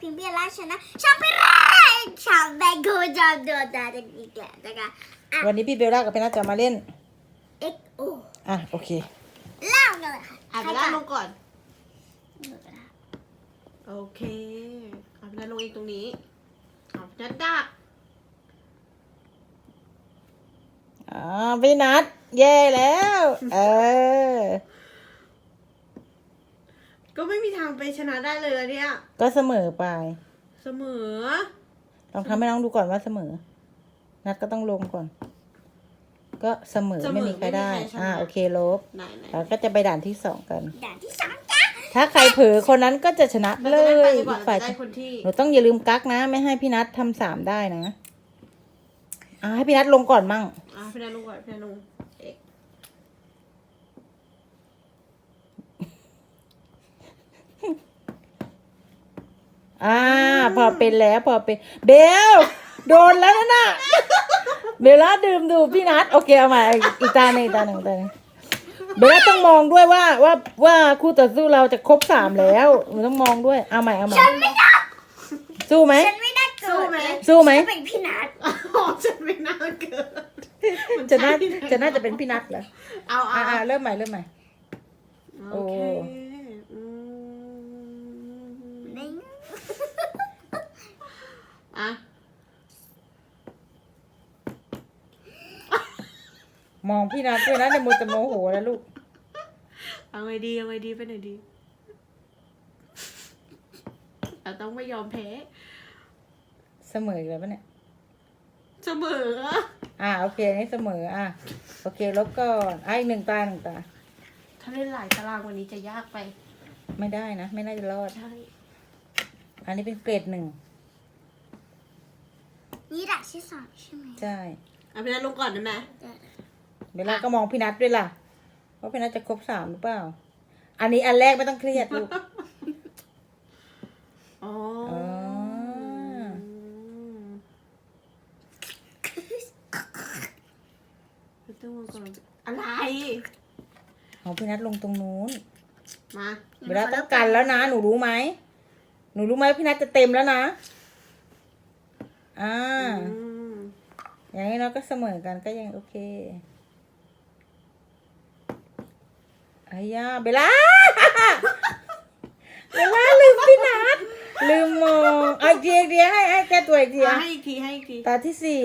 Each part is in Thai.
พิมพ์เบียร่าชนะชาเปร่าชาแบงโกจอมโดนดาจะดีแก่นะคะวันนี้พี่เบลล่ากับพี่นัทจะมาเล่นเอ็กโออะโอเคเล่ากันเลยค่ะอะเวลาลงก่อนใครก่อน โอเคเอาเวลาลงเองตรงนี้เอานัดดักอ่าพี่นัทแย่แล้ว เออ ก็ไม่มีทางไปชนะได้เลยแล้วเนี่ย ก็เสมอไป เสมอ ลองทำให้น้องดูก่อนว่าเสมอ นัดก็ต้องลงก่อน ก็เสมอเสมอไม่มีใครได้ ไม่มีใครชนะ อ่าโอเคลบไหนไหนเราก็จะไปด่านที่สองกัน ด่านที่สองจ้าถ้าใครเผลอคนนั้นก็จะชนะเราเลจะได้ไปยดีกว่าอีกเราฝ่ายจะได้คนที่หนูต้องอย่าลืมกักนะ ไม่ให้พี่นัททำสามได้นะอ่าให้พี่นัทลงก่อนมั่ง อะพี่นันลงก่อนพี่นันลง อกอ่าพอเป็นแล้วพอเป็นเบลโดนแล้วนะน่ะเบลล่าดื่มดูพี่นัทโอเคเอาใหม่อีกตาหนึ่งอีกตาหนึ่งอีกตาหนึ่งเบลล่าต้องมองด้วยว่าว่าว่าคู่ต่อสู้เราจะครบสามแล้วหนูต้องมองด้วยเอาใหม่เอาใหม่สู้ไหม ฉันไม่ได้เกิสู้ดไหม สู้ไหม ฉันเป็นพี่นัทอ๋อจะไม่น่าเกิดมัจะน่าใช่ไหมจะน่าจะเป็นพี่นัทเหรอเอาเอาอ่าเอาเริ่มใหม่เริ่มใหม่ โอเค โอ้ อืม นิ่ง อะ มองพี่นัทด้วยนะในมือจะโมโหแล้วลูก เอาไงดีเอาไงดีไปไหนดีเราต้องไม่ยอมแพ้เสมออีกแล้วปะเนี่ย เสมอ อ่าโอเคอันนี้เสมออะโอเคลบก่อนอะอีกหนึ่งตาหนึ่งตา ถ้าเล่นหลายตารางวันนี้จะยากไปไม่ได้นะ ไม่น่าจะรอด ใช่อันนี้เป็นเกรดหนึ่งนี่ด่านที่สองใช่ไหมใช่เอาพี่นัทลงก่อนได้ไหม เวลาก็มองพี่นัทด้วยล่ะว่าพี่นัทจะครบสามหรือเปล่า อันนี้อันแรกไม่ต้องเครียดลูกอ๋ออ๋อมพี่ต้องลงก่อนอะไรของพี่นัทลงตรงนู้น มาเวลาต้องกันแล้วนะ หนูรู้ไหม หนูรู้ไหมพี่นัทจะเต็มแล้วนะ อ่าอืมอย่างนี้เราก็เสมอกันก็ยังโอเค อายาเบลล่าเบลล่าลืมพี่นัทลืมมองเอาอีกทีอีกทีให้ให้แก้ตัวอีกทีอะอะให้อีกทีให้อีกทีตาที่สี่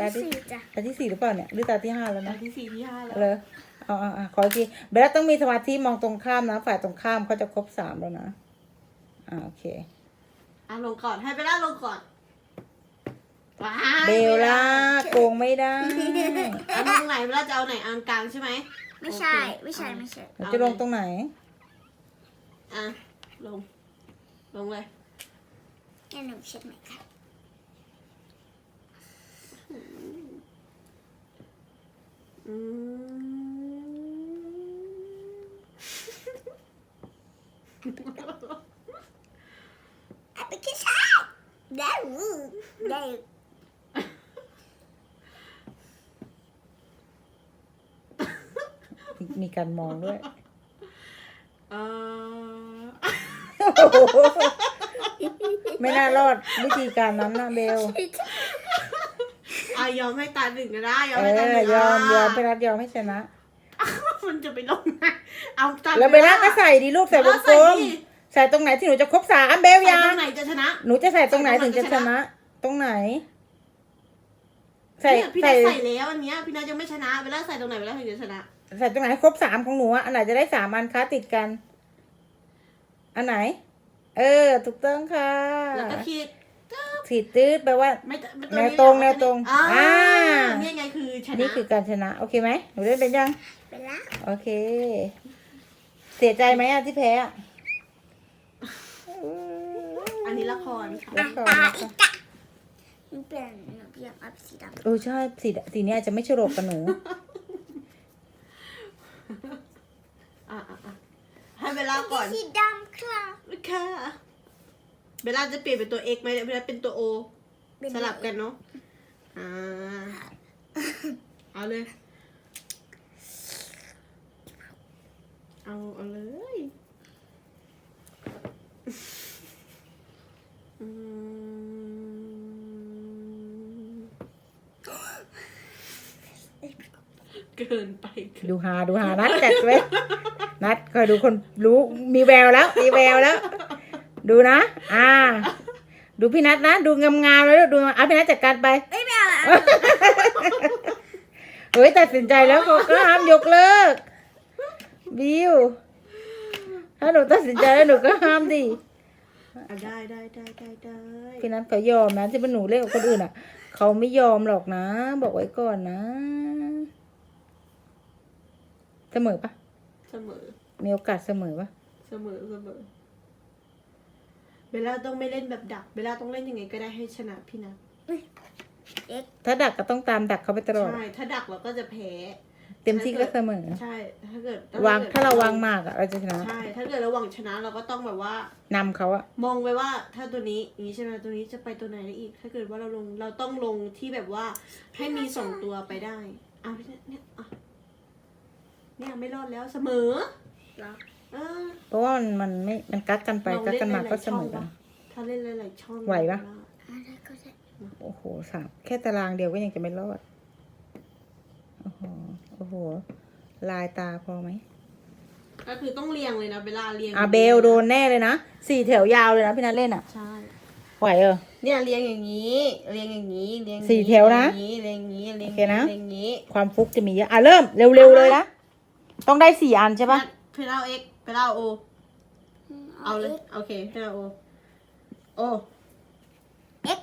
ด่านตาที่ที่สี่จ้ะตาที่สี่หรือเปล่าเนี่ยหรือตาที่ห้าแล้วตานะที่สี่ที่ห้าแล้วเลยเอาเอาเอาขออีกทีเบลล่าต้องมีสมาธิมองตรงข้ามนะ ฝ่ายตรงข้ามเขาจะครบสามแล้วนะอ่าโอเคอะลงก่อนให้เบลล่าลงก่อนว้ายเบลล่าโกงไม่ได้เอาลงไหนเบลล่าจะเอาไหนอันกลางใช่ไหม ไม่ใช่โอเคไม่ใช่ ไม่ใช่ หนูจะลงตรงไหน อะ ลง ลงเลย แค่หนึ่งเช็ดไหมค่ะอืมแอปพลิเคชันได้วูได้ มีการมองด้วยเออไม่น่ารอดวิธีการนั้นนะเบลอะยอมให้ตาหนึ่งก็ได้ยอเอมให้ตาหอนึ่งยอมยอมไปพี่รัฐยอมให้ชนะ มันจะไปลงไหนเอาตาแล้วเบลล่าก็ใส่ดีลูกใส่วงกลมใส่ตรงไหนที่หนูจะครบสามเบลใส่ยาตรงไหนจะชนะ หนูจะใส่ตรงไหนใส่ตรงไหนถึงจะจะชชนะนะ ตรงไหน ใส่เนี่ยพี่นัใส่ทใส่แล้วอันเนี้ยพี่นัทยังไม่ชนะเวลาใส่ตรงไหนเวลาถึงจะชนะ ใส่ตรงไหนให้ครบสามของหนูอะอันไหนจะได้สามอันค้าติดกัน อันไหน เออ ถูกต้องค่ะแล้วก็ขีดขีดตืดแปลว่าไม่แนวตรงแนวตรงอ่าอ่าเนี่ยไงคือชนะนี่คือการชนะ โอเคไหมหนูเล่นเป็นยังไปละโอเค เสียใจไหมอะที่แพ้อะอันนี้ละครค่ะแล้วก่อนตานะอีคะกอะมันเปลี่ยนหนูเปลี่ยนอัพสีดำเออใช่สีสีนี้อาจจะไม่ฉลกกับหนู อะอะอะให้ เวลาก่อนสีดำค่ะค่ะเวลาจะเปลี่ยนเป็นตัว x ไหมเวลาเป็นตัว o สลับกันเนาะอ่าเอาเลย เอาเอาเลย เกินไปเกินดูหาดูหานัดจัดไว้นัดคอยดูคนรู้มีแววแล้ว มีแววแล้ว ดูนะ อ่า ดูพี่นัทนะ ดูงามๆแล้วดูเอาพี่นัทจัดการไปเอ้ยไม่เอาละเฮ้ยตัดสินใจแล้วเขาก็ห้ามยกเลิก บิวถ้าหนูตัดสินใจแล้วหนูก็ห้ามดิอะได้ได้ได้ได้ได้พี่นัทเขายอมนะที่เป็นหนูเล่นกับคนอื่นอะ เขาไม่ยอมหรอกนะ บอกไว้ก่อนนะ เสมอปะเสมอ มีโอกาสเสมอปะเสมอเสมอเบลล่าต้องไม่เล่นแบบดักเบลล่าต้องเล่นยังไงก็ได้ให้ชนะพี่นะถ้าดักก็ต้องตามดักเขาไปตลอด ใช่ ถ้าดักเราก็จะแพ้ เต็มที่ก็เสมอ ใช่ ถ้าเกิดวางถ้าเราวางหมากอะเราจะชนะ ใช่ ถ้าเกิดเราหวังชนะเราก็ต้องแบบว่านำเขาอะมองไปว่าถ้าตัวนี้อย่างนี้ใช่ไหมตัวนี้จะไปตัวไหนได้อีก ถ้าเกิดว่าเราลงเราต้องลงที่แบบว่าให้มีสองตัวไปได้เอาเนี่ยเนี่ยอะ เนี่ยไม่รอดแล้วเสมอเหรอเออเพราะว่ามันมันไม่มันกักกันไปลองกักเล่นกันมาหลายๆก็เสมอช่กัอนงปะถ้าเล่นหลายๆช่องไหวปะ อะไรก็ได้โอ้โหสามแค่ตารางเดียวก็ยังจะไม่รอดโอ้โหโอ้โห ลายตาพอไหมก็คือต้องเรียงเลยนะเวลาเรียงอาเบลโดนแน่เลยนะสี่แถวยาวเลยนะพี่นัทเล่นอะใช่ ไหวเออ เนี่ยเรียงอย่างนี้ เรียงอย่างนี้ เรียงอย่างนี้สี่แถวนะเรียงอย่างนี้ เรียงโอเคนะ เรียงอย่างนี้ ความฟุกจะมีเยอะอะเริ่มเร็วๆเลยนะ ต้องได้สี่อันใช่ปะเพลาเอ็กเพลาโอ เอาเลย โอเคเพลาโอ โอ เอ็ก